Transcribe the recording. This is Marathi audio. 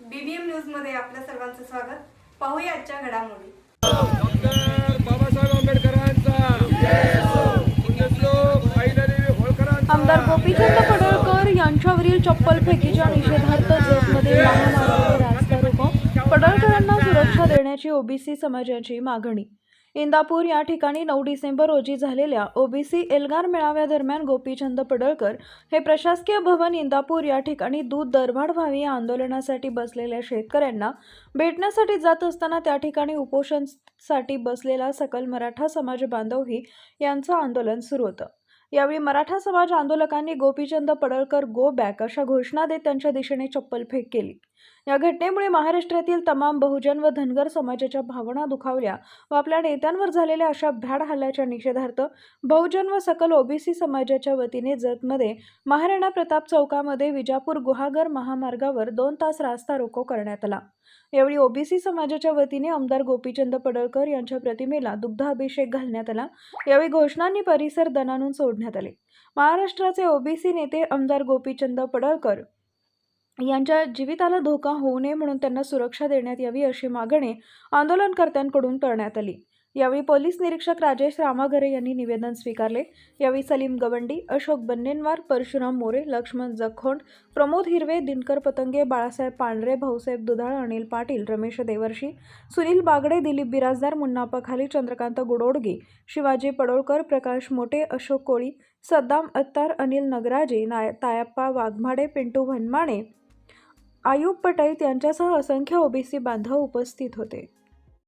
न्यूजमध्ये आपल्या सर्वांचं स्वागत. पाहूया आजच्या घडामोडी. डॉक्टर बाबासाहेब आंबेडकरांचा. आमदार गोपीचंद पडळकर यांच्यावरील चप्पल फेकीच्या निषेधार्थ जतमध्ये रोको पडळकरांना सुरक्षा देण्याची ओबीसी समाजाची मागणी. इंदापूर या ठिकाणी नऊ डिसेंबर रोजी झालेल्या ओबीसी एल्गार मेळाव्यादरम्यान गोपीचंद पडळकर हे प्रशासकीय भवन इंदापूर या ठिकाणी दूध दरवाढ व्हावी या आंदोलनासाठी बसलेल्या शेतकऱ्यांना भेटण्यासाठी जात असताना त्या ठिकाणी उपोषणसाठी बसलेला सकल मराठा समाज बांधवही यांचं आंदोलन सुरू होतं. यावेळी मराठा समाज आंदोलकांनी गोपीचंद पडळकर गो बॅक अशा घोषणा देत त्यांच्या दिशेने चप्पल फेक केली. या घटनेमुळे महाराष्ट्रातील तमाम बहुजन व धनगर समाजाच्या भावना दुखावल्या व आपल्या नेत्यांवर झालेल्या अशा भ्याड हल्ल्याच्या निषेधार्थ बहुजन व सकल ओबीसी समाजाच्या वतीने जतमध्ये महाराणा प्रताप चौकामध्ये विजापूर गुहागर महामार्गावर दोन तास रास्ता रोको करण्यात आला. यावेळी ओबीसी समाजाच्या वतीने आमदार गोपीचंद पडळकर यांच्या प्रतिमेला दुग्धाभिषेक घालण्यात आला. यावेळी घोषणांनी परिसर दणानून सोडण्यात आले. महाराष्ट्राचे ओबीसी नेते आमदार गोपीचंद पडळकर यांच्या जीविताला धोका होऊ नये म्हणून त्यांना सुरक्षा देण्यात यावी अशी मागणी आंदोलनकर्त्यांकडून करण्यात आली. यावेळी पोलीस निरीक्षक राजेश रामाघरे यांनी निवेदन स्वीकारले. यावेळी सलीम गवंडी अशोक बन्नेनवार परशुराम मोरे लक्ष्मण जखोंड प्रमोद हिरवे दिनकर पतंगे बाळासाहेब पांढरे भाऊसाहेब दुधाळ अनिल पाटील रमेश देवर्षी सुनील बागडे दिलीप बिराजदार मुन्नाप्पा खाली चंद्रकांत गुडोडगे शिवाजी पडोळकर प्रकाश मोटे अशोक कोळी सद्दाम अत्तार अनिल नगराजे नाय तायप्पा वाघमाडे पिंटू भनमाणे आयुब पटाईत यांच्यासह असंख्य ओबीसी बांधव उपस्थित होते.